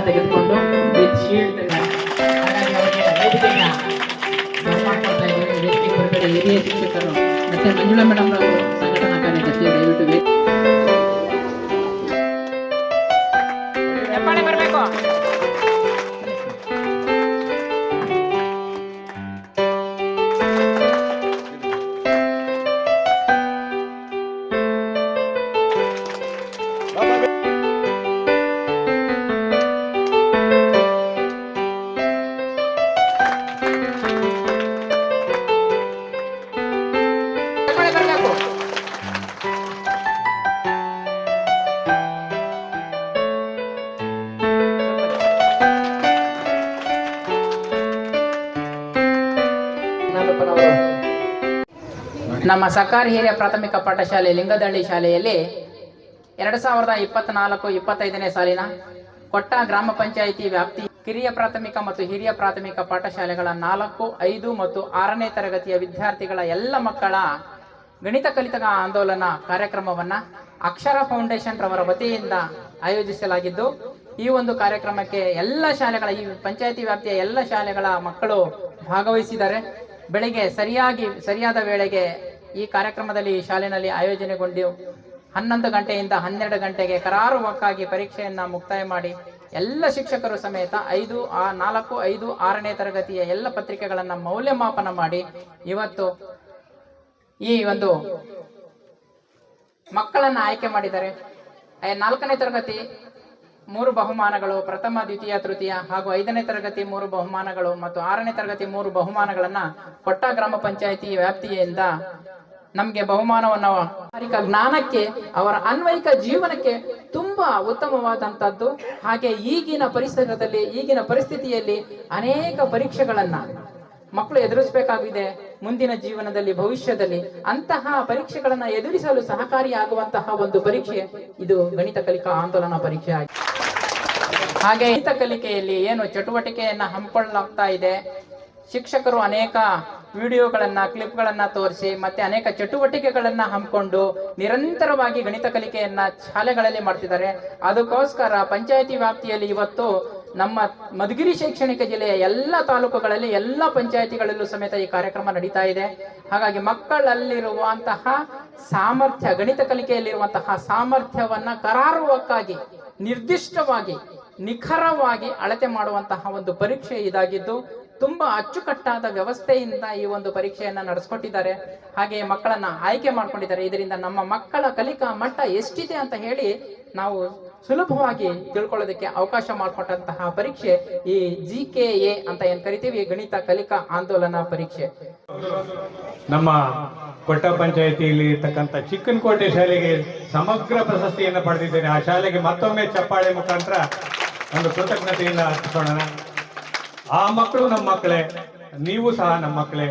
ತೆಗೆದುಕೊಂಡು ಶೀಲ್ಡ್ ಹಾಗಾಗಿ ಅವರಿಗೆ ವೇದಿಕೆಯ ಮಾಡ್ಕೊಡ್ತಾ ಇದ್ದೀವಿ. ವೇದಿಕೆ ಹೊರಗಡೆ ಹಿರಿಯ ಶಿಕ್ಷಕರು ಮತ್ತೆ ಮಂಜುಳಾ ಮೇಡಮ್ ನಮ್ಮ ಸರ್ಕಾರಿ ಹಿರಿಯ ಪ್ರಾಥಮಿಕ ಪಾಠಶಾಲೆ ಲಿಂಗದಳ್ಳಿ ಶಾಲೆಯಲ್ಲಿ ಎರಡು ಸಾವಿರದ ಇಪ್ಪತ್ನಾಲ್ಕು, ಇಪ್ಪತ್ತೈದನೇ ಸಾಲಿನ ಕೊಟ್ಟ ಗ್ರಾಮ ಪಂಚಾಯಿತಿ ವ್ಯಾಪ್ತಿ ಕಿರಿಯ ಪ್ರಾಥಮಿಕ ಮತ್ತು ಹಿರಿಯ ಪ್ರಾಥಮಿಕ ಪಾಠಶಾಲೆಗಳ ನಾಲ್ಕು, ಐದು ಮತ್ತು ಆರನೇ ತರಗತಿಯ ವಿದ್ಯಾರ್ಥಿಗಳ ಎಲ್ಲ ಮಕ್ಕಳ ಗಣಿತ ಕಲಿತ ಆಂದೋಲನ ಕಾರ್ಯಕ್ರಮವನ್ನ ಅಕ್ಷರ ಫೌಂಡೇಶನ್ ರವರ ವತಿಯಿಂದ ಆಯೋಜಿಸಲಾಗಿದ್ದು, ಈ ಒಂದು ಕಾರ್ಯಕ್ರಮಕ್ಕೆ ಎಲ್ಲ ಶಾಲೆಗಳ, ಈ ಪಂಚಾಯಿತಿ ವ್ಯಾಪ್ತಿಯ ಎಲ್ಲ ಶಾಲೆಗಳ ಮಕ್ಕಳು ಭಾಗವಹಿಸಿದ್ದಾರೆ. ಬೆಳಿಗ್ಗೆ ಸರಿಯಾಗಿ, ಸರಿಯಾದ ವೇಳೆಗೆ ಈ ಕಾರ್ಯಕ್ರಮದಲ್ಲಿ ಈ ಶಾಲೆಯಲ್ಲಿ ಆಯೋಜನೆಗೊಂಡು ಹನ್ನೊಂದು ಗಂಟೆಯಿಂದ ಹನ್ನೆರಡು ಗಂಟೆಗೆ ಕರಾರುವಕ್ಕಾಗಿ ಪರೀಕ್ಷೆಯನ್ನು ಮುಕ್ತಾಯ ಮಾಡಿ ಎಲ್ಲ ಶಿಕ್ಷಕರು ಸಮೇತ ಐದು, ಆ, ನಾಲ್ಕು, ಐದು, ಆರನೇ ತರಗತಿಯ ಎಲ್ಲ ಪತ್ರಿಕೆಗಳನ್ನು ಮೌಲ್ಯಮಾಪನ ಮಾಡಿ ಇವತ್ತು ಈ ಒಂದು ಮಕ್ಕಳನ್ನು ಆಯ್ಕೆ ಮಾಡಿದ್ದಾರೆ. ನಾಲ್ಕನೇ ತರಗತಿ ಮೂರು ಬಹುಮಾನಗಳು, ಪ್ರಥಮ, ದ್ವಿತೀಯ, ತೃತೀಯ ಹಾಗೂ ಐದನೇ ತರಗತಿ ಮೂರು ಬಹುಮಾನಗಳು ಮತ್ತು ಆರನೇ ತರಗತಿ ಮೂರು ಬಹುಮಾನಗಳನ್ನ ಕೊಟ್ಟ ಗ್ರಾಮ ಪಂಚಾಯಿತಿ ವ್ಯಾಪ್ತಿಯಿಂದ ನಮ್ಗೆ ಬಹುಮಾನವನ್ನು ಜ್ಞಾನಕ್ಕೆ, ಅವರ ಅನ್ವಯಿಕ ಜೀವನಕ್ಕೆ ತುಂಬಾ ಉತ್ತಮವಾದಂತದ್ದು. ಹಾಗೆ ಈಗಿನ ಪರಿಸರದಲ್ಲಿ, ಈಗಿನ ಪರಿಸ್ಥಿತಿಯಲ್ಲಿ ಅನೇಕ ಪರೀಕ್ಷೆಗಳನ್ನ ಮಕ್ಕಳು ಎದುರಿಸಬೇಕಾಗಿದೆ. ಮುಂದಿನ ಜೀವನದಲ್ಲಿ, ಭವಿಷ್ಯದಲ್ಲಿ ಅಂತಹ ಪರೀಕ್ಷೆಗಳನ್ನ ಎದುರಿಸಲು ಸಹಕಾರಿಯಾಗುವಂತಹ ಒಂದು ಪರೀಕ್ಷೆ ಇದು ಗಣಿತ ಕಲಿಕಾ ಆಂದೋಲನ ಪರೀಕ್ಷೆ ಆಗಿದೆ ಹಾಗೆ ಗಣಿತ ಕಲಿಕೆಯಲ್ಲಿ ಏನು ಚಟುವಟಿಕೆಯನ್ನ ಹಮ್ಮಿಕೊಳ್ಳಲಾಗ್ತಾ ಇದೆ. ಶಿಕ್ಷಕರು ಅನೇಕ ವಿಡಿಯೋಗಳನ್ನು, ಕ್ಲಿಪ್ಗಳನ್ನು ತೋರಿಸಿ, ಮತ್ತೆ ಅನೇಕ ಚಟುವಟಿಕೆಗಳನ್ನು ಹಮ್ಮಿಕೊಂಡು ನಿರಂತರವಾಗಿ ಗಣಿತ ಕಲಿಕೆಯನ್ನು ಶಾಲೆಗಳಲ್ಲಿ ಮಾಡ್ತಿದ್ದಾರೆ. ಅದಕ್ಕೋಸ್ಕರ ಪಂಚಾಯತಿ ವ್ಯಾಪ್ತಿಯಲ್ಲಿ ಇವತ್ತು ನಮ್ಮ ಮಧುಗಿರಿ ಶೈಕ್ಷಣಿಕ ಜಿಲ್ಲೆಯ ಎಲ್ಲ ತಾಲೂಕುಗಳಲ್ಲಿ ಎಲ್ಲ ಪಂಚಾಯಿತಿಗಳಲ್ಲೂ ಸಮೇತ ಈ ಕಾರ್ಯಕ್ರಮ ನಡೀತಾ ಇದೆ. ಹಾಗಾಗಿ ಮಕ್ಕಳಲ್ಲಿರುವಂತಹ ಸಾಮರ್ಥ್ಯ, ಗಣಿತ ಕಲಿಕೆಯಲ್ಲಿರುವಂತಹ ಸಾಮರ್ಥ್ಯವನ್ನ ಕರಾರುವಕ್ಕಾಗಿ ನಿರ್ದಿಷ್ಟವಾಗಿ ನಿಖರವಾಗಿ ಅಳತೆ ಮಾಡುವಂತಹ ಒಂದು ಪರೀಕ್ಷೆ ಇದಾಗಿದ್ದು, ತುಂಬಾ ಅಚ್ಚುಕಟ್ಟಾದ ವ್ಯವಸ್ಥೆಯಿಂದ ಈ ಒಂದು ಪರೀಕ್ಷೆಯನ್ನ ನಡೆಸ್ಕೊಟ್ಟಿದ್ದಾರೆ. ಹಾಗೆ ಮಕ್ಕಳನ್ನ ಆಯ್ಕೆ ಮಾಡ್ಕೊಂಡಿದ್ದಾರೆ. ಇದರಿಂದ ನಮ್ಮ ಮಕ್ಕಳ ಕಲಿಕಾ ಮಟ್ಟ ಎಷ್ಟಿದೆ ಅಂತ ಹೇಳಿ ನಾವು ಸುಲಭವಾಗಿ ತಿಳ್ಕೊಳ್ಳೋದಕ್ಕೆ ಅವಕಾಶ ಮಾಡಿಕೊಟ್ಟಂತಹ ಪರೀಕ್ಷೆ ಈ ಜಿ ಕೆ ಎ ಅಂತ ಏನ್ ಕರಿತೀವಿ, ಗಣಿತ ಕಲಿಕಾ ಆಂದೋಲನ ಪರೀಕ್ಷೆ. ನಮ್ಮ ಕೊಟ್ಟ ಪಂಚಾಯಿತಿಯಲ್ಲಿ ಇರ್ತಕ್ಕಂಥ ಚಿಕ್ಕನಕೋಟೆ ಶಾಲೆಗೆ ಸಮಗ್ರ ಪ್ರಶಸ್ತಿಯನ್ನು ಪಡೆದಿದ್ದೇನೆ. ಆ ಶಾಲೆಗೆ ಮತ್ತೊಮ್ಮೆ ಚಪ್ಪಾಳೆ ಮುಖಾಂತರ ಒಂದು ಕೃತಜ್ಞತೆಯಿಂದ ಅರ್ಪಿಸೋಣ ಆ ಮಕ್ಕಳು ನಮ್ಮ ಮಕ್ಕಳೇ, ನೀವು ಸಹ ನಮ್ಮ ಮಕ್ಕಳೇ.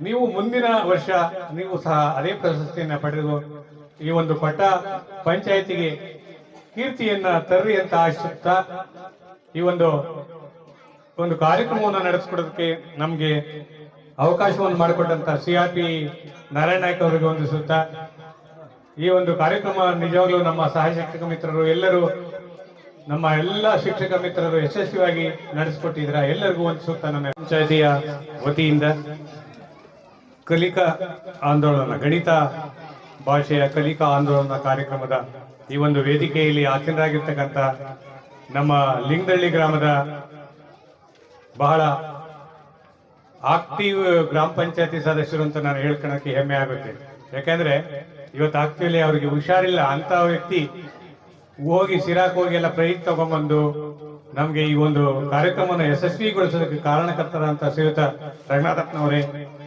ನೀವು ಮುಂದಿನ ವರ್ಷ ನೀವು ಸಹ ಅದೇ ಪ್ರಶಸ್ತಿಯನ್ನ ಪಡೆದು ಈ ಒಂದು ಕೊಟ್ಟ ಪಂಚಾಯತಿಗೆ ಕೀರ್ತಿಯನ್ನ ತರ್ರಿ ಅಂತ ಆಶಿಸುತ್ತಾ ಈ ಒಂದು ಒಂದು ಕಾರ್ಯಕ್ರಮವನ್ನು ನಡೆಸ್ಕೊಡೋದಕ್ಕೆ ನಮಗೆ ಅವಕಾಶವನ್ನು ಮಾಡಿಕೊಟ್ಟಂತ C R P Narayana Naik ಅವರಿಗೆ ವಂದಿಸುತ್ತಾ ಈ ಒಂದು ಕಾರ್ಯಕ್ರಮ ನಿಜವಾಗ್ಲೂ ನಮ್ಮ ಸಹ ಶಿಕ್ಷಕ ಮಿತ್ರರು ಎಲ್ಲರೂ ನಮ್ಮ ಎಲ್ಲ ಶಿಕ್ಷಕ ಮಿತ್ರರು ಯಶಸ್ವಿಯಾಗಿ ನಡೆಸಿಕೊಟ್ಟಿದ್ರ ಎಲ್ಲರಿಗೂ ಒಂದು ಸೂಕ್ತ ನಮ್ಮ ಪಂಚಾಯತಿಯ ವತಿಯಿಂದ ಕಲಿಕಾ ಆಂದೋಲನ, ಗಣಿತ ಭಾಷೆಯ ಕಲಿಕಾ ಆಂದೋಲನ ಕಾರ್ಯಕ್ರಮದ ಈ ಒಂದು ವೇದಿಕೆಯಲ್ಲಿ ಆಸೀನರಾಗಿರ್ತಕ್ಕಂಥ ನಮ್ಮ ಲಿಂಗದಳ್ಳಿ ಗ್ರಾಮದ ಬಹಳ ಆಕ್ಟಿವ್ ಗ್ರಾಮ ಪಂಚಾಯತಿ ಸದಸ್ಯರು ಅಂತ ನಾನು ಹೇಳ್ಕೊಳಕ್ಕೆ ಹೆಮ್ಮೆ ಆಗುತ್ತೆ. ಯಾಕಂದ್ರೆ ಇವತ್ತು ಆಕ್ಟಿವ್ಲಿ ಅವರಿಗೆ ಹುಷಾರಿಲ್ಲ ಅಂತ ವ್ಯಕ್ತಿ ಹೋಗಿ ಸಿರಾಕ್ ಹೋಗಿ ಎಲ್ಲ ಪ್ರೈಸ್ ತಗೊಂಡ್ಬಂದು ನಮ್ಗೆ ಈ ಒಂದು ಕಾರ್ಯಕ್ರಮವನ್ನು ಯಶಸ್ವಿಗೊಳಿಸೋದಕ್ಕೆ ಕಾರಣಕರ್ತರಂತ ಶ್ರೀಯುತ ರಂಗನಾಥಪ್ಪನವರೇ